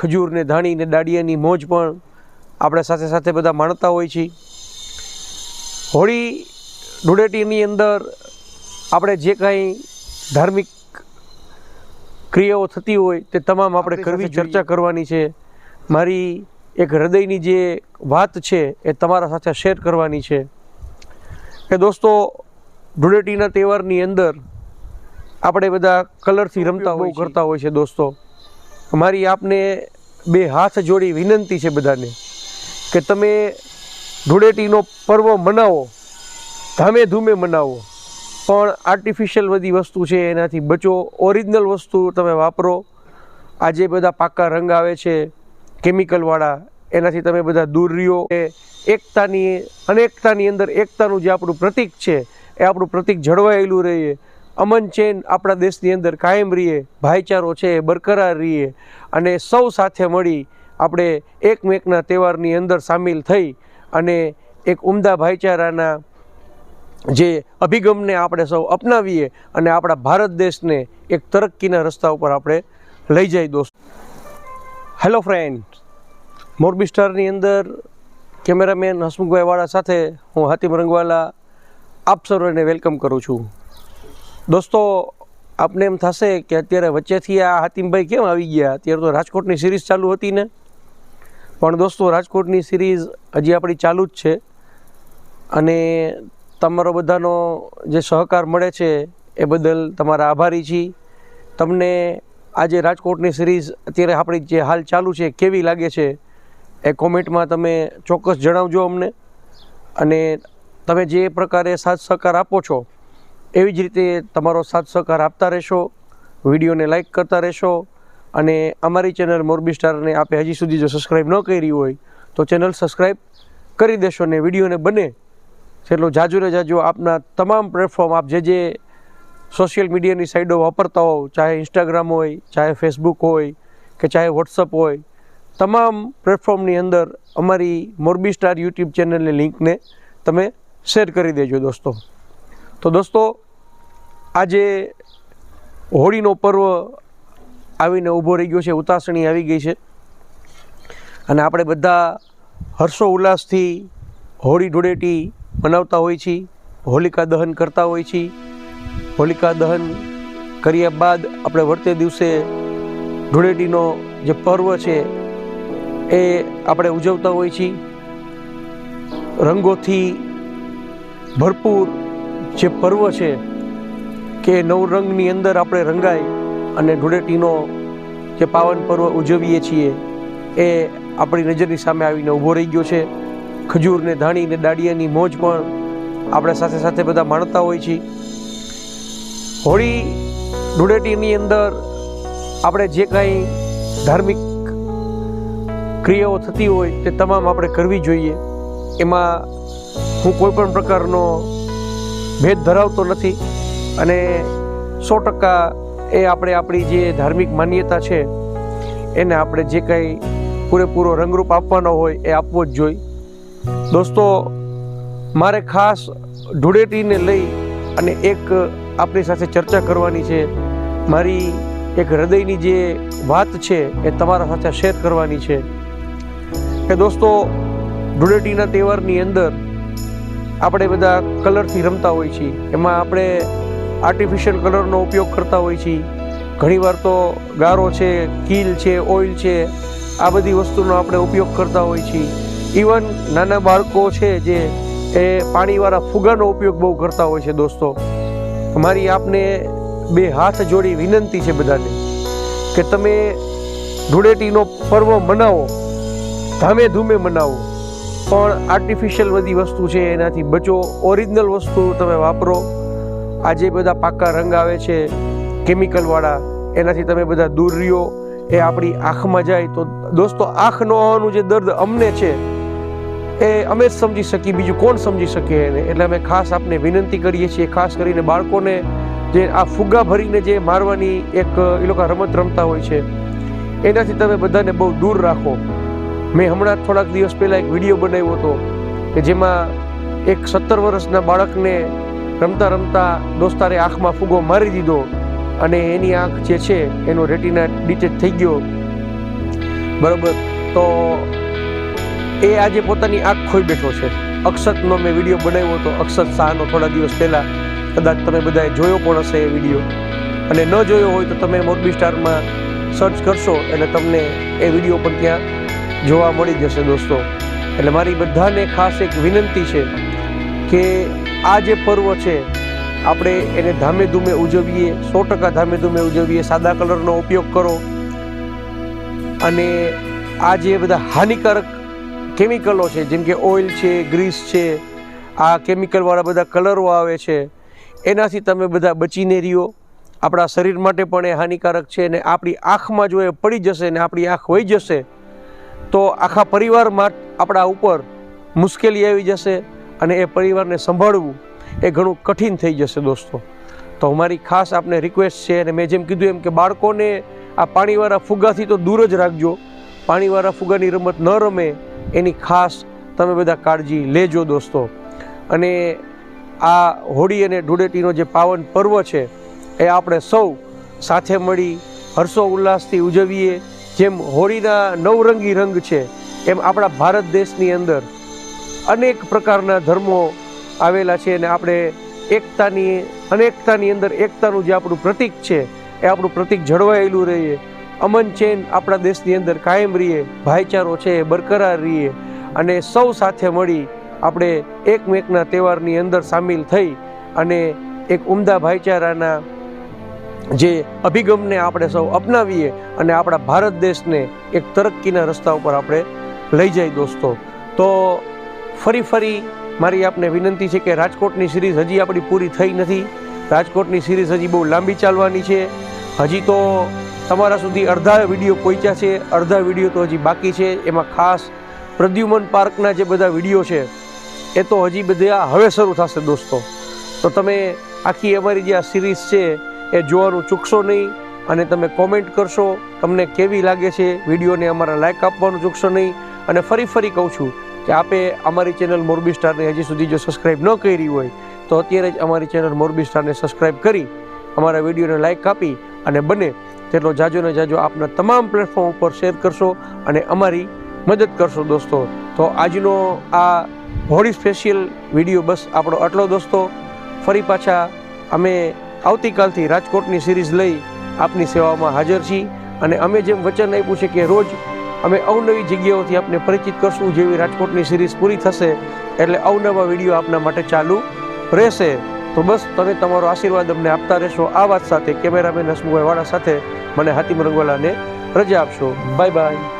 ખજૂર ને ધાણી ને દાડિયાની મોજ પણ આપણે સાથે સાથે બધા માણતા હોય છે. હોળી ધૂળેટીની અંદર આપણે જે કાંઈ ધાર્મિક ક્રિયાઓ થતી હોય તે તમામ આપણે કરવી ચર્ચા કરવાની છે. મારી એક હૃદયની જે વાત છે એ તમારા સાથે શેર કરવાની છે. કે દોસ્તો ધૂળેટીના તહેવારની અંદર આપણે બધા કલરથી રમતા હોય કરતા હોય છે દોસ્તો. મારી આપને બે હાથ જોડી વિનંતી છે બધાને કે તમે ધૂળેટીનો પર્વ મનાવો ધામે ધૂમે મનાવો. પણ આર્ટિફિશિયલ બધી વસ્તુ છે, એનાથી બચો. ઓરિજિનલ વસ્તુ તમે વાપરો. આજે બધા પાકા રંગ આવે છે કેમિકલવાળા એનાથી તમે બધા દૂર રહ્યો. એ એકતાની, અનેકતાની અંદર એકતાનું જે આપણું પ્રતીક છે, એ આપણું પ્રતીક જળવાયેલું રહીએ અમન ચેન આપણા દેશની અંદર કાયમ રહીએ, ભાઈચારો છે, બરકરાર રહીએ અને સૌ સાથે મળી આપણે એકમેકના તહેવારની અંદર સામેલ થઈ અને એક ઉમદા ભાઈચારાના જે અભિગમને આપણે સૌ અપનાવીએ અને આપણા ભારત દેશને એક તરક્કીના રસ્તા ઉપર આપણે લઈ જઈએ દોસ્ત. હેલો ફ્રેન્ડ મોરબી સ્ટારની અંદર કેમેરામેન હસમુખભાઈ વાળા સાથે હું હાતિમ રંગવાલા, આપ સર્વેને વેલકમ કરું છું. દોસ્તો, આપને એમ થશે કે અત્યારે વચ્ચેથી આ હાતિમભાઈ કેમ આવી ગયા? અત્યારે તો રાજકોટની સિરીઝ ચાલુ હતી ને. પણ દોસ્તો, રાજકોટની સિરીઝ હજી આપણી ચાલુ જ છે. અને તમારો બધાનો જે સહકાર મળે છે એ બદલ તમારા આભારી છીએ તમને આજે રાજકોટની સિરીઝ અત્યારે આપણી જે હાલ ચાલુ છે, કેવી લાગે છે એ કોમેન્ટમાં તમે ચોક્કસ જણાવજો અમને. અને તમે જે પ્રકારે સાથ સહકાર આપો છો એવી જ રીતે તમારો સાથ સહકાર આપતા રહેશો, વિડીયોને લાઇક કરતા રહેશો અને અમારી ચેનલ મોરબી સ્ટારને આપે હજી સુધી જો સબસ્ક્રાઈબ ન કરી હોય તો ચેનલ સબસ્ક્રાઈબ કરી દેશો ને વિડીયોને બને. જેટલું જાજુ ને જાજુ આપના તમામ પ્લેટફોર્મ આપ જે જે સોશિયલ મીડિયાની સાઈડો વાપરતા હોવ, ચાહે ઇન્સ્ટાગ્રામ હોય, ચાહે ફેસબુક હોય કે ચાહે વોટ્સઅપ હોય, તમામ પ્લેટફોર્મની અંદર અમારી મોરબી સ્ટાર યુટ્યુબ ચેનલની લિંકને તમે શેર કરી દેજો દોસ્તો. તો દોસ્તો, આજે હોળીનો પર્વ આવીને ઊભો રહી ગયો છે, ઉતાસણી આવી ગઈ છે. અને આપણે બધા હર્ષો ઉલ્લાસથી હોળી ધૂળેટી મનાવતા હોય છીએ, હોલિકા દહન કરતા હોય છીએ. હોલિકા દહન કર્યા બાદ આપણે વર્તે દિવસે ધૂળેટીનો જે પર્વ છે, એ આપણે ઉજવતા હોય છીએ. રંગોથી ભરપૂર જે પર્વ છે, કે નવ રંગની અંદર આપણે રંગાઈ અને ધૂળેટીનો જે પાવન પર્વ ઉજવીએ છીએ, એ આપણી નજરની સામે આવીને ઊભો રહી ગયો છે. ખજૂર ને ધાણી દાડિયાની મોજ પણ આપણે સાથે સાથે બધા માણતા હોય છીએ હોળી ધૂળેટીની અંદર આપણે જે કાંઈ ધાર્મિક ક્રિયાઓ થતી હોય તે તમામ આપણે કરવી જોઈએ. એમાં હું કોઈ પણ પ્રકારનો ભેદ ધરાવતો નથી. અને સો ટકા એ આપણે આપણી જે ધાર્મિક માન્યતા છે, એને આપણે જે કાંઈ પૂરેપૂરો રંગરૂપ આપવાનો હોય એ આપવો જ જોઈએ. દોસ્તો, મારે ખાસ ધૂળેટીને લઈ અને એક આપણી સાથે ચર્ચા કરવાની છે. મારી એક હૃદયની જે વાત છે એ તમારા સાથે શેર કરવાની છે. કે દોસ્તો, ધૂળેટીના તહેવારની અંદર આપણે બધા કલરથી રમતા હોઈએ છીએ. એમાં આપણે આર્ટિફિશિયલ કલરનો ઉપયોગ કરતા હોઈએ છીએ. ઘણીવાર તો ગારો છે કીલ છે, ઓઇલ છે, આ બધી વસ્તુનો આપણે ઉપયોગ કરતા હોઈએ છીએ. ઇવન નાના બાળકો છે જે એ પાણીવાળા ફુગાનો ઉપયોગ બહુ કરતા હોય છે દોસ્તો. મારી આપને બે હાથ જોડી વિનંતી છે બધાને કે તમે ધૂળેટીનો પર્વ મનાવો, ધામે ધૂમે મનાવો. પણ આર્ટિફિશિયલ બધી વસ્તુ છે એનાથી બચો. ઓરિજિનલ વસ્તુ તમે વાપરો. આજે બધા પાકા રંગ આવે છે કેમિકલવાળા એનાથી તમે બધા દૂર રહ્યો. એ આપણી આંખમાં જાય તો દોસ્તો, આંખ ન હોવાનું જે દર્દ અમને છે, એ અમે જ સમજી શકીએ, બીજું કોણ સમજી શકે એને? એટલે અમે ખાસ આપને વિનંતી કરીએ છીએ, ખાસ કરીને બાળકોને જે આ ફુગ્ગા ભરીને જે મારવાની એક, એ લોકો રમત રમતા હોય છે, એનાથી તમે બધાને બહુ દૂર રાખો. મેં હમણાં થોડાક દિવસ પહેલાં એક વીડિયો બનાવ્યો હતો કે જેમાં એક સત્તર વર્ષના બાળકને રમતા રમતા દોસ્તારે આંખમાં ફુગ્ગો મારી દીધો અને એની આંખ જે છે એનો રેટિના ડિટેચ થઈ ગયો. બરાબર. તો એ આજે પોતાની આંખ ખોઈ બેઠો છે. અક્ષતનો મેં વીડિયો બનાવ્યો હતો. અક્ષત શાહનો થોડા દિવસ પહેલાં. કદાચ તમે બધાએ જોયો પણ હશે એ વીડિયો. અને ન જોયો હોય તો તમે મોરબી સ્ટારમાં સર્ચ કરશો એટલે તમને એ વીડિયો પણ ત્યાં જોવા મળી જશે દોસ્તો. એટલે મારી બધાને ખાસ એક વિનંતી છે કે આ જે પર્વ છે, આપણે એને ધામે ધૂમે ઉજવીએ, સો ટકા ધામે ધૂમે ઉજવીએ, સાદા કલરનો ઉપયોગ કરો. અને આ જે બધા હાનિકારક કેમિકલો છે, જેમ કે ઓઇલ છે, ગ્રીસ છે, આ કેમિકલવાળા બધા કલરો આવે છે, એનાથી તમે બધા બચીને રહ્યો. આપણા શરીર માટે પણ એ હાનિકારક છે ને આપણી આંખમાં જો એ પડી જશે ને આપણી આંખ વહી જશે તો આખા પરિવારમાં આપણા ઉપર મુશ્કેલી આવી જશે અને એ પરિવારને સંભાળવું એ ઘણું કઠિન થઈ જશે દોસ્તો. તો અમારી ખાસ આપને રિક્વેસ્ટ છે અને મેં જેમ કીધું એમ કે બાળકોને આ પાણીવાળા ફુગ્ગાથી તો દૂર જ રાખજો. પાણીવાળા ફુગ્ગાની રમત ન રમે એની ખાસ તમે બધા કાળજી લેજો દોસ્તો. અને આ હોળી અને ધૂળેટીનો જે પાવન પર્વ છે, એ આપણે સૌ સાથે મળી હર્ષો ઉલ્લાસથી ઉજવીએ. જેમ હોળીના નવરંગી રંગ છે, એમ આપણા ભારત દેશની અંદર અનેક પ્રકારના ધર્મો આવેલા છે અને આપણે એકતાની, અનેકતાની અંદર એકતાનું જે આપણું પ્રતિક છે, એ આપણું પ્રતિક જળવાયેલું રહીએ. અમન ચેન આપણા દેશની અંદર કાયમ રહીએ, ભાઈચારો છે એ બરકરાર રહીએ અને સૌ સાથે મળી આપણે એકમેકના તહેવારની અંદર સામેલ થઈ અને એક ઉમદા ભાઈચારાના જે અભિગમને આપણે સૌ અપનાવીએ અને આપણા ભારત દેશને એક તરક્કીના રસ્તા ઉપર આપણે લઈ જાય દોસ્તો. તો ફરી ફરી મારી આપને વિનંતી છે કે રાજકોટની સિરીઝ હજી આપણી પૂરી થઈ નથી. રાજકોટની સિરીઝ હજી બહુ લાંબી ચાલવાની છે. હજી તો તમારા સુધી અડધા વીડિયો પહોંચ્યા છે. અડધા વીડિયો તો હજી બાકી છે. એમાં ખાસ પ્રદ્યુમન પાર્કના જે બધા વીડિયો છે, એ તો હજી બધા હવે શરૂ થશે દોસ્તો. તો તમે આખી અમારી જે આ સિરીઝ છે એ જોવાનું ચૂકશો નહીં અને તમે કોમેન્ટ કરશો. તમને કેવી લાગે છે વિડીયોને અમારા લાઇક આપવાનું ચૂકશો નહીં. અને ફરી ફરી કહું છું કે આપે અમારી ચેનલ મોરબી સ્ટારને હજી સુધી જો સબસ્ક્રાઈબ ન કરી હોય, તો અત્યારે જ અમારી ચેનલ મોરબી સ્ટારને સબસ્ક્રાઈબ કરી અમારા વિડીયોને લાઇક આપી અને બને તેટલો જાજો ને જાજો આપના તમામ પ્લેટફોર્મ ઉપર શેર કરશો અને અમારી મદદ કરશો દોસ્તો. તો આજનો આ હોળી સ્પેશિયલ વીડિયો બસ આપણો આટલો દોસ્તો. ફરી પાછા અમે આવતીકાલથી રાજકોટની સિરીઝ લઈ આપની સેવામાં હાજર છીએ અને અમે જેમ વચન આપ્યું છે કે રોજ અમે અવનવી જગ્યાઓથી આપને પરિચિત કરશું જેવી રાજકોટની સિરીઝ પૂરી થશે એટલે અવનવા વીડિયો આપના માટે ચાલુ રહેશે. તો બસ તમે તમારો આશીર્વાદ અમને આપતા રહેશો. આ વાત સાથે કેમેરામેન હસમુભાઈ વાળા સાથે મને હાતિમ રંગવાલાને રજા આપશો. Bye bye.